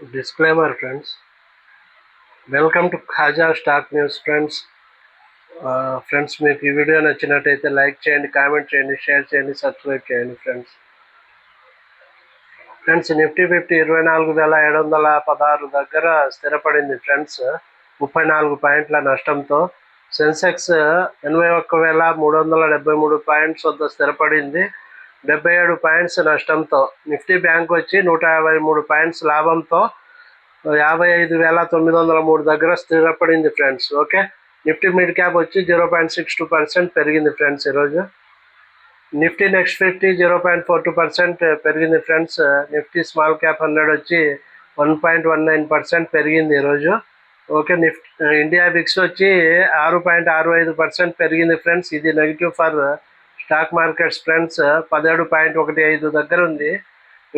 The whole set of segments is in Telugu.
Disclaimer friends welcome to Khaja stock news friends friends మీకు ఈ వీడియో నచ్చినట్టయితే లైక్ చేయండి కామెంట్ చేయండి షేర్ చేయండి సబ్స్క్రైబ్ చేయండి ఫ్రెండ్స్ ఫ్రెండ్స్ నిఫ్టీ ఫిఫ్టీ ఇరవై నాలుగు వేల ఏడు వందల పదహారు దగ్గర స్థిరపడింది ఫ్రెండ్స్ ముప్పై నాలుగు పాయింట్ల నష్టంతో సెన్సెక్స్ ఎనభై ఒక్క వేల మూడు వందల డెబ్బై మూడు పాయింట్స్ వద్ద స్థిరపడింది. డెబ్బై ఏడు పాయింట్స్ నష్టంతో. నిఫ్టీ బ్యాంక్ వచ్చి నూట యాభై మూడు పాయింట్స్ లాభంతో యాభై ఐదు వేల తొమ్మిది వందల మూడు దగ్గర స్థిరపడింది friends. Okay? Nifty mid cap వచ్చి zero point six two percent పెరిగింది ఫ్రెండ్స్ ఈరోజు. Nifty next fifty zero point four two percent పెరిగింది friends. Nifty small cap hundred వచ్చి one point one nine percent పెరిగింది ఈరోజు. ఓకే? నిఫ్టీ ఇండియా బిక్స్ వచ్చి ఆరు పాయింట్ ఆరు ఐదు పర్సెంట్ పెరిగింది ఫ్రెండ్స్. ఇది negative for stock markets friends పదిహేడు పాయింట్ ఒకటి ఐదు దగ్గర ఉంది.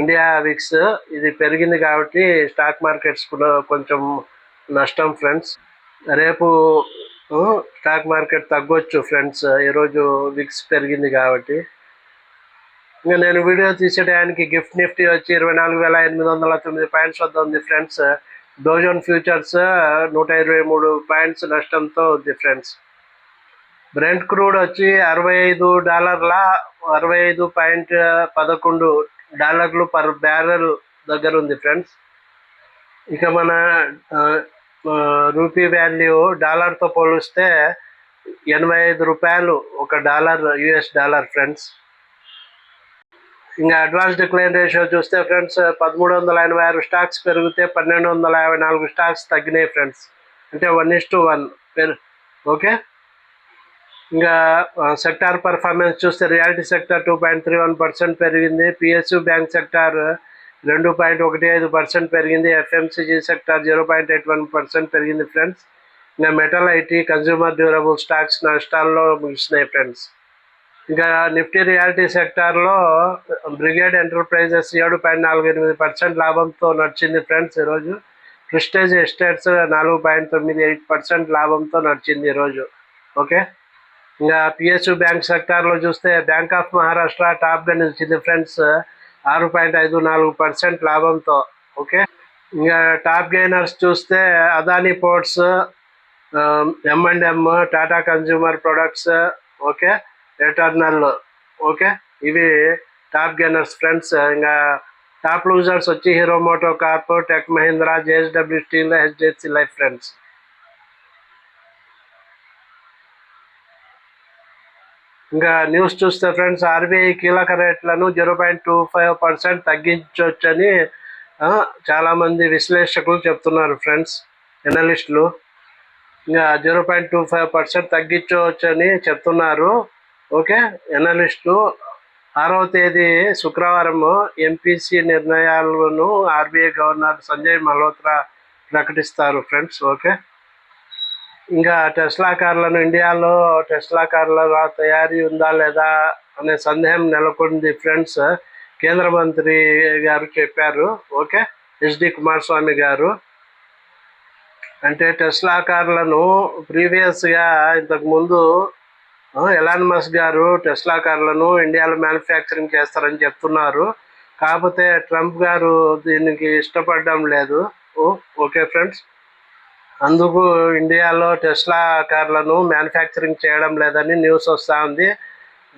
ఇండియా విక్స్ ఇది పెరిగింది కాబట్టి స్టాక్ మార్కెట్స్ కూడా కొంచెం నష్టం ఫ్రెండ్స్. రేపు స్టాక్ మార్కెట్ తగ్గొచ్చు ఫ్రెండ్స్. ఈరోజు విక్స్ పెరిగింది కాబట్టి. ఇంకా నేను వీడియో తీసే టయానికి గిఫ్ట్ నిఫ్టీ వచ్చి ఇరవై నాలుగు వేల ఎనిమిది వందల తొమ్మిది పాయింట్స్ వద్ద ఉంది ఫ్రెండ్స్. డోజోన్ ఫ్యూచర్స్ నూట ఇరవై మూడు పాయింట్స్ నష్టంతో ఉంది ఫ్రెండ్స్. బ్రెంట్ క్రూడ్ వచ్చి అరవై ఐదు డాలర్ల అరవై ఐదు పాయింట్ పదకొండు డాలర్లు పర్ బ్యారెల్ దగ్గర ఉంది ఫ్రెండ్స్. ఇక మన రూపీ వాల్యూ డాలర్తో పోలిస్తే ఎనభై ఐదు రూపాయలు ఒక డాలర్ యుఎస్ డాలర్ ఫ్రెండ్స్. ఇంకా అడ్వాన్స్ డిక్లైన్ రేషియో చూస్తే ఫ్రెండ్స్ పదమూడు వందల ఎనభై ఆరు స్టాక్స్ పెరిగితే పన్నెండు వందల యాభై నాలుగు స్టాక్స్ తగ్గినాయి ఫ్రెండ్స్. అంటే one is to one. Okay? ఇంకా సెక్టార్ పర్ఫార్మెన్స్ చూస్తే reality sector two point three one percent పెరిగింది. పిఎస్యు బ్యాంక్ సెక్టార్ రెండు పాయింట్ ఒకటి ఐదు పర్సెంట్ పెరిగింది. FMCG sector zero point eight one percent పెరిగింది ఫ్రెండ్స్ ఇంకా metal IT consumer durable stocks నష్టాల్లో ముగిసినాయి ఫ్రెండ్స్ ఇంకా నిఫ్టీ రియాలిటీ సెక్టార్లో బ్రిగేడ్ ఎంటర్ప్రైజెస్ ఏడు పాయింట్ నాలుగు ఎనిమిది పర్సెంట్ లాభంతో నడిచింది ఫ్రెండ్స్ ఈరోజు. ప్రిస్టేజ్ ఎస్టేట్స్ నాలుగు పాయింట్ తొమ్మిది ఎయిట్ పర్సెంట్ లాభంతో నడిచింది ఈరోజు. ఓకే ఇంకా పిఎస్యు బ్యాంక్ సెక్టార్లో చూస్తే బ్యాంక్ ఆఫ్ మహారాష్ట్ర టాప్గా నిలిచింది ఫ్రెండ్స్ ఆరు పాయింట్ ఐదు నాలుగు పర్సెంట్ లాభంతో ఓకే ఇంకా టాప్ గెయినర్స్ చూస్తే Adani ports M and Tata consumer products okay Eternal okay ఇవి టాప్ గెయినర్స్ ఫ్రెండ్స్ ఇంకా టాప్ లూజర్స్ వచ్చి Hero MotoCorp Tech Mahindra JSW steel HDFC life friends ఇంకా న్యూస్ చూస్తే ఫ్రెండ్స్ ఆర్బీఐ కీలక రేట్లను zero point two five percent తగ్గించవచ్చని చాలామంది విశ్లేషకులు చెప్తున్నారు ఫ్రెండ్స్ ఎనలిస్టులు ఇంకా zero point two five percent తగ్గించవచ్చని చెప్తున్నారు. ఓకే ఎనలిస్టులు ఆరవ తేదీ శుక్రవారం ఎంపీసీ నిర్ణయాలను ఆర్బీఐ గవర్నర్ సంజయ్ మల్హోత్రా ప్రకటిస్తారు ఫ్రెండ్స్ ఓకే. ఇంకా టెస్లా కార్లను ఇండియాలో టెస్లా కార్ల తయారీ ఉందా లేదా అనే సందేహం నెలకొంది ఫ్రెండ్స్. కేంద్ర మంత్రి గారు చెప్పారు. ఓకే? హెచ్డి కుమారస్వామి గారు. అంటే టెస్లా కార్లను ప్రీవియస్గా ఇంతకుముందు ఎలాన్మస్ ఎలాన్ గారు టెస్లా కార్లను ఇండియాలో మ్యానుఫ్యాక్చరింగ్ చేస్తారని చెప్తున్నారు. కాకపోతే ట్రంప్ గారు దీనికి ఇష్టపడడం లేదు. Okay friends? అందుకు ఇండియాలో టెస్లా కార్లను మ్యానుఫ్యాక్చరింగ్ చేయడం లేదని న్యూస్ వస్తూ ఉంది.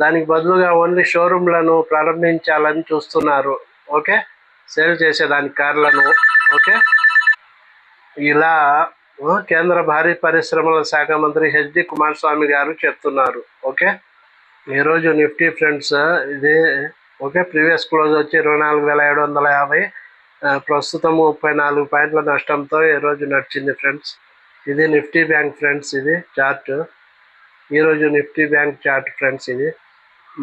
దానికి బదులుగా ఓన్లీ షోరూమ్లను ప్రారంభించాలని చూస్తున్నారు. ఓకే? సేల్ చేసేదానికి కార్లను. ఓకే? ఇలా కేంద్ర భారీ పరిశ్రమల శాఖ మంత్రి హెచ్డి కుమారస్వామి గారు చెప్తున్నారు. ఓకే? ఈరోజు నిఫ్టీ ఫ్రెండ్స్ ఇది ఓకే? ప్రీవియస్ క్లోజ్ వచ్చి ఇరవై నాలుగు వేల ఏడు వందల యాభై. ప్రస్తుతం ముప్పై నాలుగు పాయింట్ల నష్టంతో ఈరోజు నడిచింది ఫ్రెండ్స్? ఇది నిఫ్టీ బ్యాంక్ ఫ్రెండ్స్ ఇది చార్ట్. ఈరోజు నిఫ్టీ బ్యాంక్ చార్ట్ ఫ్రెండ్స్ ఇది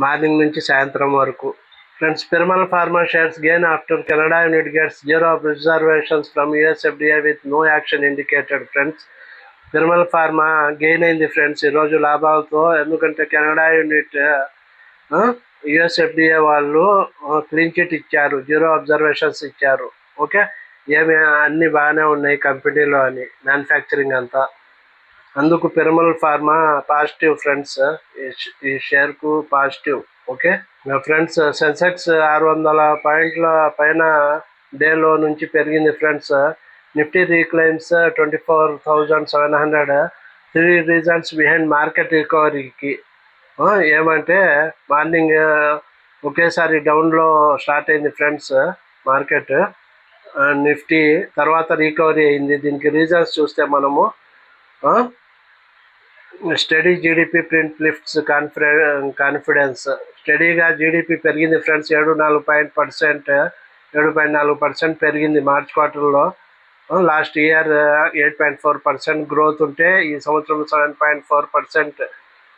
మార్నింగ్ నుంచి సాయంత్రం వరకు. Friends Piramal pharma shares gain after Canada unit gets zero of reservations from USFDI with no action indicated friends. Piramal pharma gain అయింది ఫ్రెండ్స్ ఈరోజు లాభాలతో ఎందుకంటే కెనడా యూనిట్ యుఎస్ఎఫ్డిఏ వాళ్ళు క్లీన్ చిట్ ఇచ్చారు జీరో అబ్జర్వేషన్స్ ఇచ్చారు. ఓకే? ఏమి అన్నీ బాగానే ఉన్నాయి కంపెనీలో అని మ్యానుఫ్యాక్చరింగ్ అంతా. అందుకు పిరమల్ ఫార్మా పాజిటివ్ ఫ్రెండ్స్ ఈ షేర్కు పాజిటివ్. ఓకే? నా ఫ్రెండ్స్ సెన్సెక్స్ ఆరు వందల పాయింట్ల పైన డేలో నుంచి పెరిగింది friends. Nifty reclaims twenty four thousand seven hundred. Three reasons behind market రికవరీకి. ఏమంటే మార్నింగ్ ఒకేసారి డౌన్లో స్టార్ట్ అయింది ఫ్రెండ్స్ మార్కెట్ నిఫ్టీ తర్వాత రికవరీ అయింది. దీనికి రీజన్స్ చూస్తే మనము steady GDP print lifts కాన్ఫిడె confidence స్టడీగా జీడిపి పెరిగింది ఫ్రెండ్స్ ఏడు నాలుగు పాయింట్ పర్సెంట్ ఏడు పాయింట్ నాలుగు పర్సెంట్ పెరిగింది మార్చ్ క్వార్టర్లో last year eight point four percent growth ఉంటే ఈ సంవత్సరం సెవెన్ పాయింట్ ఫోర్ పర్సెంట్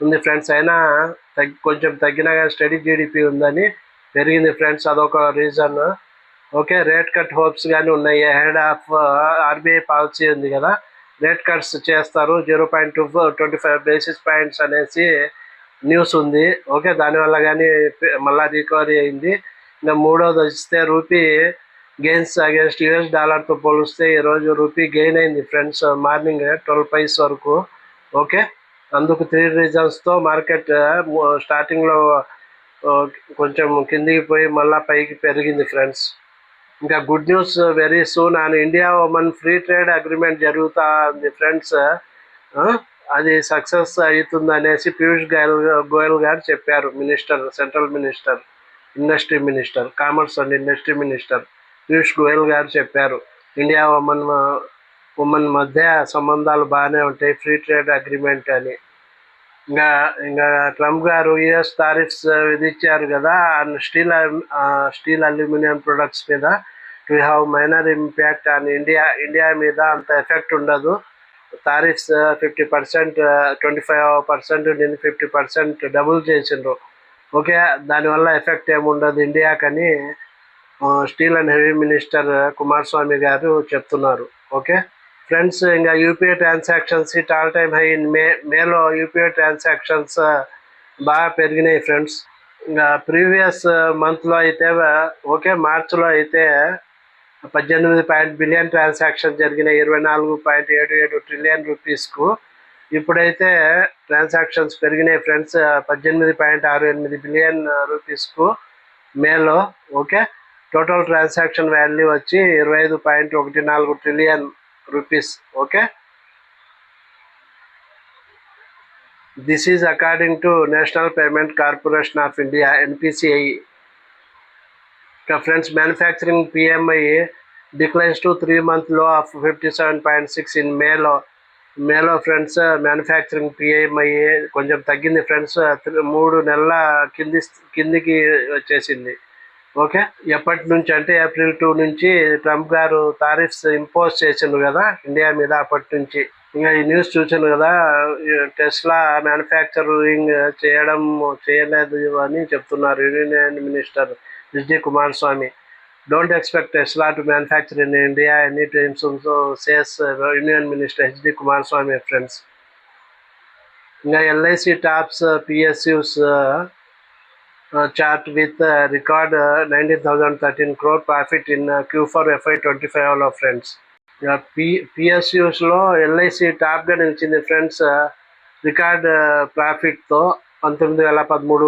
ఉంది ఫ్రెండ్స్. అయినా తగ్గి కొంచెం తగ్గినా కానీ స్టడీ జీడిపి ఉందని పెరిగింది ఫ్రెండ్స్. అదొక reason. Okay rate cut hopes కానీ ఉన్నాయి. హెడ్ ఆఫ్ ఆర్బీఐ పాలసీ ఉంది కదా. రేట్ కట్స్ చేస్తారు. Zero point two twenty five basis points అనేసి న్యూస్ ఉంది. ఓకే దానివల్ల కానీ మళ్ళీ రికవరీ అయింది. ఇంకా మూడోది వస్తే రూపీ గెయిన్స్ అగేన్స్ట్ యుఎస్ డాలర్తో పోలిస్తే ఈరోజు రూపీ గెయిన్ అయింది ఫ్రెండ్స్ మార్నింగ్ ట్వెల్వ్ పైస్ వరకు. ఓకే అందుకు త్రీ రీజన్స్తో మార్కెట్ స్టార్టింగ్లో కొంచెం కిందికి పోయి మళ్ళీ పైకి పెరిగింది ఫ్రెండ్స్ ఇంకా good news very soon and India Oman free trade agreement జరుగుతా ఉంది ఫ్రెండ్స్ అది సక్సెస్ అవుతుంది అనేసి పీయూష్ గోయల్ గోయల్ గారు చెప్పారు minister central minister industry minister commerce and industry minister Piyush Goyal గారు చెప్పారు ఇండియా ఉమెన్ ఉమెన్ మధ్య సంబంధాలు బాగానే ఉంటాయి ఫ్రీ ట్రేడ్ అగ్రిమెంట్ అని. ఇంకా ఇంకా ట్రంప్ గారు యుఎస్ టారిఫ్స్ విధించారు కదా స్టీల్ స్టీల్ అల్యూమినియం ప్రొడక్ట్స్ మీద. To have minor impact on India India మీద అంత ఎఫెక్ట్ ఉండదు. Tariffs fifty percent twenty five percent నేను ఫిఫ్టీ పర్సెంట్ డబుల్ చేసిండ్రు. ఓకే దానివల్ల ఎఫెక్ట్ ఏముండదు ఇండియాకని steel and heavy minister Kumaraswamy గారు చెప్తున్నారు. ఓకే? ఫ్రెండ్స్ ఇంకా UPI transactions it all time high in May మేలో యూపీఐ ట్రాన్సాక్షన్స్ బాగా పెరిగినాయి ఫ్రెండ్స్. ఇంకా ప్రీవియస్ మంత్లో అయితే ఓకే మార్చిలో అయితే పద్దెనిమిది పాయింట్ బిలియన్ ట్రాన్సాక్షన్ జరిగిన ఇరవై నాలుగు పాయింట్ ఏడు ఏడు ట్రిలియన్ రూపీస్కు ఇప్పుడైతే ట్రాన్సాక్షన్స్ పెరిగినాయి ఫ్రెండ్స్ పద్దెనిమిది పాయింట్ ఆరు ఎనిమిది బిలియన్ రూపీస్కు మేలో ఓకే. టోటల్ ట్రాన్సాక్షన్ వాల్యూ వచ్చి ఇరవై ఐదు పాయింట్ ఒకటి నాలుగు trillion rupees okay this is according to national payment corporation of India NPCI friends manufacturing PMI declines to three month of fifty seven point six in మేలో మేలో ఫ్రెండ్స్ మ్యానుఫ్యాక్చరింగ్ పిఎంఐ కొంచెం తగ్గింది ఫ్రెండ్స్ మూడు నెలల కింది కిందికి వచ్చేసింది. ఓకే. ఎప్పటి నుంచి అంటే ఏప్రిల్ టూ నుంచి ట్రంప్ గారు టారిఫ్స్ ఇంపోజ్ చేసిండు కదా ఇండియా మీద అప్పటి నుంచి. ఇంకా ఈ న్యూస్ చూసాను కదా టెస్లా మ్యానుఫ్యాక్చరింగ్ చేయడం చేయలేదు అని చెప్తున్నారు union minister SD Kumaraswamy. Don't expect Tesla to manufacture in India any times says union minister HD Kumaraswamy friends. ఇంకా LIC tops PSUs chart with uh, record uh, 19,013 crore profit in uh, Q4 FY25 లో ఫ్రెండ్స్ పి పిఎస్యూస్లో ఎల్ఐసి టాప్గా నిలిచింది ఫ్రెండ్స్ రికార్డ్ ప్రాఫిట్తో పంతొమ్మిది వేల పదమూడు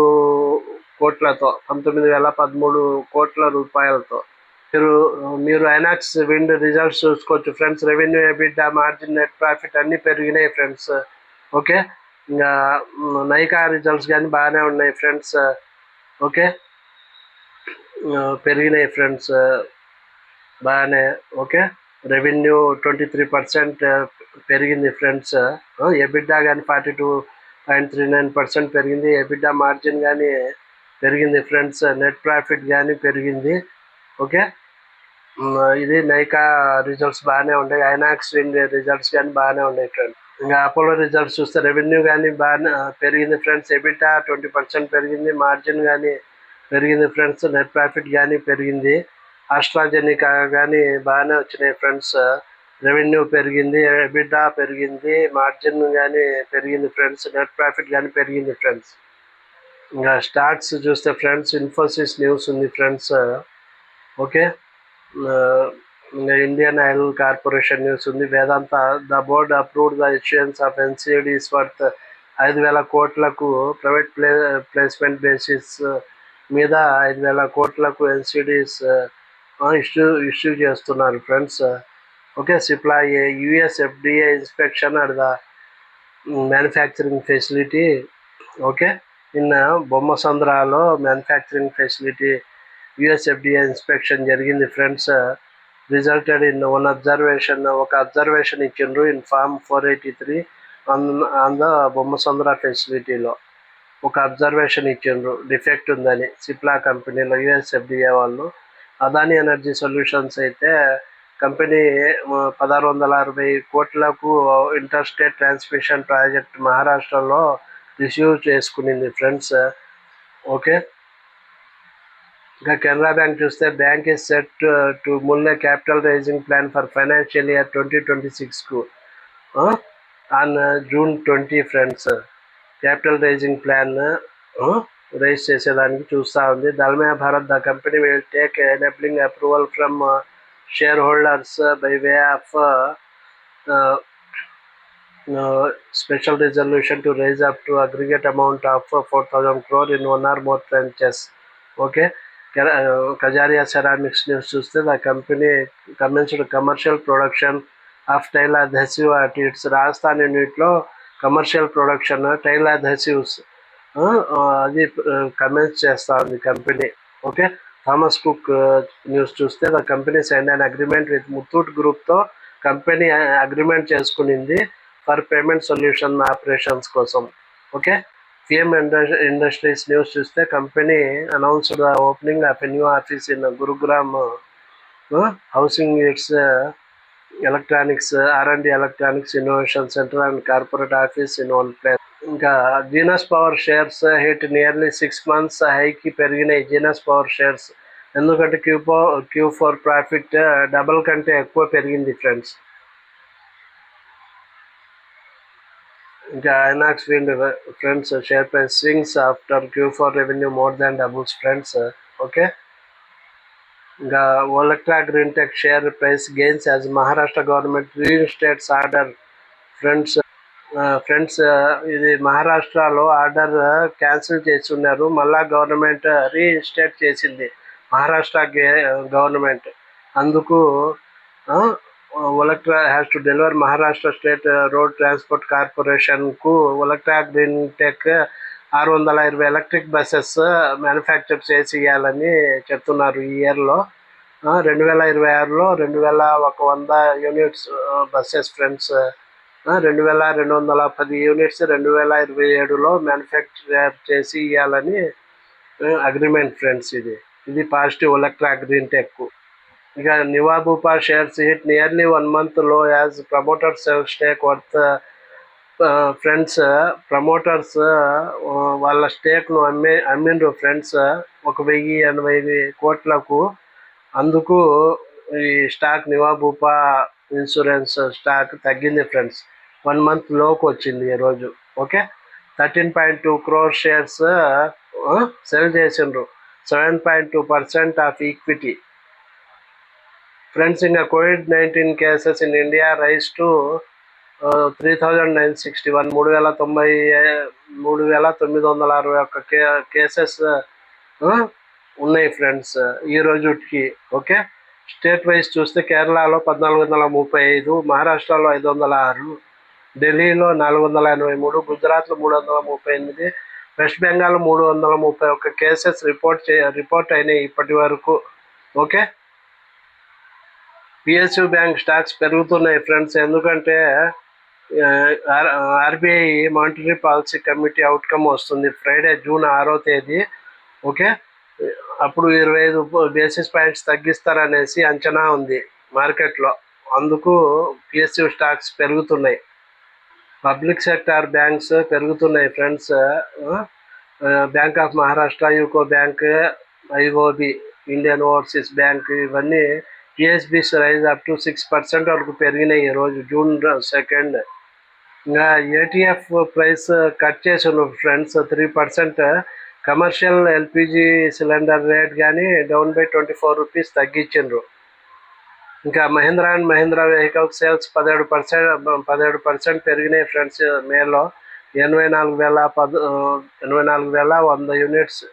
కోట్లతో పంతొమ్మిది వేల పదమూడు కోట్ల రూపాయలతో. మీరు మీరు ఐనాక్స్ విండ్ రిజల్ట్స్ చూసుకోవచ్చు friends revenue EBIT margin net profit అన్నీ పెరిగినాయి ఫ్రెండ్స్ ఓకే ఇంకా నైకా రిజల్ట్స్ కానీ బాగానే ఉన్నాయి ఫ్రెండ్స్ ఓకే. పెరిగినాయి ఫ్రెండ్స్. బాగానే okay. Revenue twenty three percent పెరిగింది ఫ్రెండ్స్. ఎబిడ్డా కానీ forty two point three nine percent పెరిగింది. ఎబిడ్డా మార్జిన్ కానీ పెరిగింది ఫ్రెండ్స్. నెట్ ప్రాఫిట్ కానీ పెరిగింది. ఓకే. ఇది నైకా రిజల్ట్స్ బాగానే ఉన్నాయి ఐనాక్స్ రిజల్ట్స్ కానీ బాగానే ఉన్నాయి ఫ్రెండ్స్ ఇంకా అపోలో రిజల్ట్స్ చూస్తే రెవెన్యూ కానీ బాగా పెరిగింది ఫ్రెండ్స్ ఎబిటా ట్వంటీ పర్సెంట్ పెరిగింది. మార్జిన్ కానీ పెరిగింది ఫ్రెండ్స్ నెట్ ప్రాఫిట్ కానీ పెరిగింది. ఆస్ట్రాజెనికా కానీ బాగానే వచ్చినాయి ఫ్రెండ్స్ రెవెన్యూ పెరిగింది ఎబిటా పెరిగింది మార్జిన్ కానీ పెరిగింది ఫ్రెండ్స్ నెట్ ప్రాఫిట్ కానీ పెరిగింది ఫ్రెండ్స్ ఇంకా స్టాక్స్ చూస్తే ఫ్రెండ్స్ ఇన్ఫోసిస్ న్యూస్ ఉంది friends okay? Indian oil corporation news ఉంది. Vedanta the board approved the issuance of NCDs worth ఐదు వేల కోట్లకు ప్రైవేట్ ప్లే ప్లేస్మెంట్ బేసిస్ మీద ఐదు వేల కోట్లకు ఎన్సిడీస్ ఇష్యూ ఇష్యూ చేస్తున్నారు friends. Okay Cipla US FDA inspection at the manufacturing facility. Okay in బొమ్మసంద్రాలో manufacturing facility USFDA inspection జరిగింది friends. Resulted in one observation ఒక అబ్జర్వేషన్ ఇచ్చిండ్రు in form four eighty three on on the Bommasandra ఫెసిలిటీలో ఒక అబ్జర్వేషన్ ఇచ్చిండ్రు డిఫెక్ట్ ఉందని సిప్లా కంపెనీలో యుఎస్ఎఫ్డిఏ వాళ్ళు. అదాని ఎనర్జీ సొల్యూషన్స్ అయితే కంపెనీ పదహారు వందల అరవై కోట్లకు ఇంటర్ స్టేట్ ట్రాన్స్మిషన్ ప్రాజెక్ట్ మహారాష్ట్రలో రిసీవ్ చేసుకునింది ఫ్రెండ్స్ ఓకే ఇంకా కెనరా బ్యాంక్ చూస్తే bank is set to mull capital raising plan for financial year twenty twenty సిక్స్కు on June twenty friends capital raising plan raise చేసేదానికి చూస్తూ ఉంది. Dalmia Bharat the company will take enabling approval from shareholders by way of special resolution to raise up to aggregate amount of uh, 4000 crore in one or more tranches. Okay Kajaria ceramics news చూస్తే the company commenced commercial production of tile adhesive at its Rajasthan యూనిట్లో కమర్షియల్ ప్రొడక్షన్ టైల్ దసివ్స్ అది కమెన్స్ చేస్తా ఉంది company. Okay? Thomas Cook news చూస్తే the company sign an agreement with Muthoot గ్రూప్తో company agreement చేసుకునింది ఫర్ పేమెంట్ సొల్యూషన్ ఆపరేషన్స్ కోసం. ఓకే? పిఎం ఇండస్ట్రీస్ న్యూస్ చూస్తే company announced opening of new office in Gurugram housing its electronics R and electronics innovation centre and corporate office in one place ఇంకా Genus power shares hit nearly six months హైకి పెరిగినాయి. జీనస్ పవర్ షేర్స్ ఎందుకంటే Q Q four profit double కంటే ఎక్కువ పెరిగింది ఫ్రెండ్స్ ఇంకా Inox field friends share price swings after Q four revenue more than doubles friends okay ఇంకా Olectra green tech share price gains as Maharashtra government reinstates order friends friends ఇది మహారాష్ట్రలో ఆర్డర్ క్యాన్సిల్ చేసి ఉన్నారు మళ్ళా గవర్నమెంట్ రీఇన్స్టేట్ చేసింది. మహారాష్ట్ర గవర్నమెంట్ అందుకు Olectra has to deliver Maharashtra state road transport కార్పొరేషన్కు Olectra green tech ఆరు వందల ఇరవై ఎలక్ట్రిక్ బస్సెస్ మ్యానుఫ్యాక్చర్ చేసి ఇవ్వాలని చెప్తున్నారు ఈ ఇయర్లో రెండు వేల ఇరవై ఆరులో రెండు వేల ఒక వంద యూనిట్స్ బస్సెస్ ఫ్రెండ్స్ రెండు వేల రెండు వందల పది యూనిట్స్ రెండు వేల ఇరవై ఏడులో మ్యానుఫ్యాక్చర్ చేసి ఇవ్వాలని అగ్రిమెంట్ ఫ్రెండ్స్ ఇది. ఇది పాజిటివ్ ఎలక్ట్రా గ్రీన్ టెక్ ఇక Niva Bupa shares hit nearly one మంత్లో as promoters sell stake worth friends promoters వాళ్ళ స్టేక్ను అమ్మే అమ్మిండ్రు ఫ్రెండ్స్ ఒక వెయ్యి ఎనభై కోట్లకు. అందుకు ఈ stock Niva Bupa insurance stock తగ్గింది ఫ్రెండ్స్ వన్ మంత్లోకి వచ్చింది ఈరోజు okay thirteen point two crore shares sell చేసిండ్రు. Seven point two percent of equity friends ఇంకా Covid nineteen cases in India rise to three thousand nine sixty one మూడు వేల తొంభై మూడు వేల తొమ్మిది వందల అరవై ఒక్క కే కేసెస్ ఉన్నాయి ఫ్రెండ్స్ ఈ రోజుకి ఓకే? స్టేట్ వైజ్ చూస్తే కేరళలో పద్నాలుగు వందల ముప్పై ఐదు మహారాష్ట్రలో ఐదు వందల ఆరు ఢిల్లీలో నాలుగు వందల ఎనభై మూడు గుజరాత్లో మూడు వందల ముప్పై ఎనిమిది వెస్ట్ బెంగాల్ మూడు వందల ముప్పై ఒక్క కేసెస్ రిపోర్ట్ చే రిపోర్ట్ అయినాయి ఇప్పటి వరకు ఓకే? పిఎస్యు బ్యాంక్ స్టాక్స్ పెరుగుతున్నాయి ఫ్రెండ్స్ ఎందుకంటే RBI monetary policy committee outcome వస్తుంది ఫ్రైడే జూన్ ఆరో తేదీ. ఓకే? అప్పుడు ఇరవై ఐదు బేసిస్ పాయింట్స్ తగ్గిస్తారనేసి అంచనా ఉంది మార్కెట్లో. అందుకు పిఎస్యు స్టాక్స్ పెరుగుతున్నాయి. పబ్లిక్ సెక్టార్ బ్యాంక్స్ పెరుగుతున్నాయి friends bank of Maharashtra UCO bank IOB Indian overseas bank ఇవన్నీ PSBs rise up to six percent వరకు పెరిగినాయి ఈరోజు జూన్ సెకండ్ ఇంకా ఏటీఎఫ్ ప్రైస్ కట్ చేసాను friends three percent commercial LPG cylinder rate కానీ down by twenty four rupees తగ్గించిండ్రు. ఇంకా Mahindra and Mahindra vehicle sales పదిహేడు పర్సెంట్ పదిహేడు పర్సెంట్ పెరిగినాయి ఫ్రెండ్స్ మేలో ఎనభై నాలుగు వేల పద ఎనభై నాలుగు వేల వంద యూనిట్స్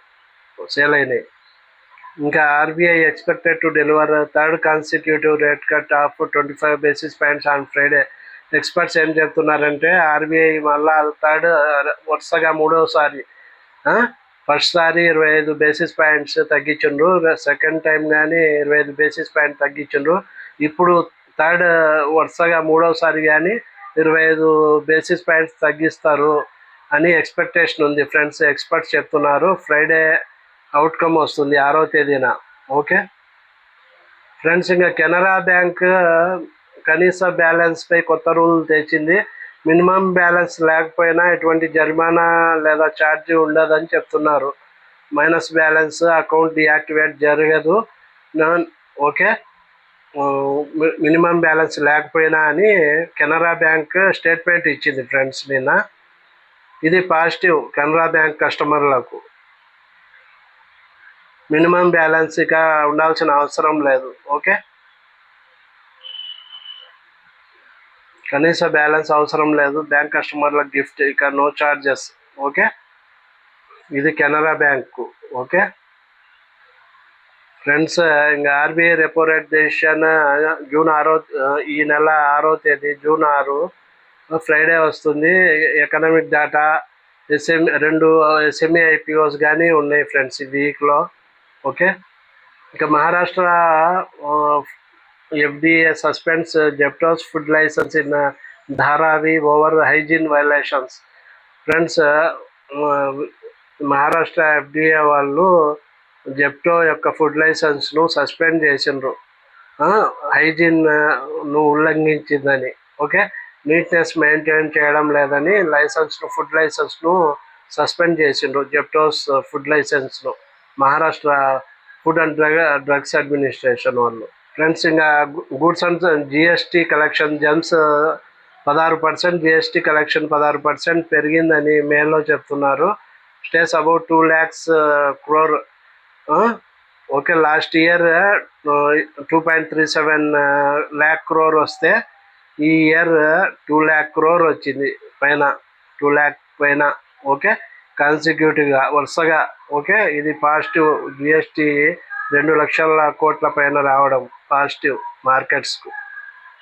సేల్ అయినాయి. ఇంకా RBI expected to deliver third constitutive rate cut of twenty five basis points on Friday experts ఏం చెప్తున్నారంటే ఆర్బీఐ మళ్ళా థర్డ్ వరుసగా మూడోసారి ఫస్ట్ సారి ఇరవై ఐదు బేసిస్ పాయింట్స్ తగ్గించుండ్రు. సెకండ్ టైం కానీ ఇరవై ఐదు బేసిస్ పాయింట్ తగ్గించుండ్రు. ఇప్పుడు థర్డ్ వరుసగా మూడోసారి కానీ ఇరవై ఐదు బేసిస్ పాయింట్స్ తగ్గిస్తారు అని ఎక్స్పెక్టేషన్ ఉంది. ఫ్రెండ్స్ ఎక్స్పర్ట్స్ చెప్తున్నారు. ఫ్రైడే అవుట్కమ్ వస్తుంది ఆరో తేదీన. ఓకే ఫ్రెండ్స్ ఇంకా కెనరా బ్యాంక్ కనీస బ్యాలెన్స్పై కొత్త రూల్ తెచ్చింది. మినిమం బ్యాలెన్స్ లేకపోయినా ఎటువంటి జరిమానా లేదా ఛార్జీ ఉండదని చెప్తున్నారు. మైనస్ బ్యాలెన్స్ అకౌంట్ డియాక్టివేట్ జరగదు. నాన్ ఓకే మినిమం బ్యాలెన్స్ లేకపోయినా అని కెనరా బ్యాంక్ స్టేట్మెంట్ ఇచ్చింది ఫ్రెండ్స్ నిన్న. ఇది పాజిటివ్ కెనరా బ్యాంక్ కస్టమర్లకు. మినిమం బ్యాలెన్స్ ఇక ఉండాల్సిన అవసరం లేదు ఓకే? కనీస బ్యాలెన్స్ అవసరం లేదు బ్యాంక్ కస్టమర్లకు గిఫ్ట్ ఇక నో చార్జెస్ ఓకే? ఇది కెనరా బ్యాంకు ఓకే? ఫ్రెండ్స్ ఇంకా RBI repo rate decision June ఆరో ఈ నెల ఆరో తేదీ జూన్ ఆరు ఫ్రైడే వస్తుంది. ఎకనామిక్ డేటా ఎస్ఎం రెండు ఎస్ఎంఈ ఐపీఓస్ కానీ ఉన్నాయి ఫ్రెండ్స్ ఈ వీక్లో. ఓకే? ఇక Maharashtra FDA suspends Zepto's food licence in Dharavi over hygiene violations. Friends Maharashtra FDA వాళ్ళు జెప్టో యొక్క ఫుడ్ లైసెన్స్ను సస్పెండ్ చేసిండ్రు. హైజీన్ను ఉల్లంఘించిందని. ఓకే? నీట్నెస్ మెయింటైన్ చేయడం లేదని లైసెన్స్ను ఫుడ్ లైసెన్స్ను సస్పెండ్ చేసిండ్రు Zepto's food లైసెన్స్ను. Maharashtra food and drug drugs administration వాళ్ళు. ఫ్రెండ్స్ ఇంకా goods and GST collection jumps పదహారు పర్సెంట్ జిఎస్టీ కలెక్షన్ పదహారు పర్సెంట్ పెరిగిందని మేలో చెప్తున్నారు. Stays about two lakhs crore okay last year two point three seven lakh crore వస్తే ఈ ఇయర్ టూ ల్యాక్ క్రోర్ వచ్చింది పైన టూ ల్యాక్ పైన ఓకే? కాన్సిక్యూటివ్గా వరుసగా ఓకే? ఇది పాజిటివ్ జిఎస్టీ రెండు లక్షల కోట్ల పైన రావడం పాజిటివ్ మార్కెట్స్కు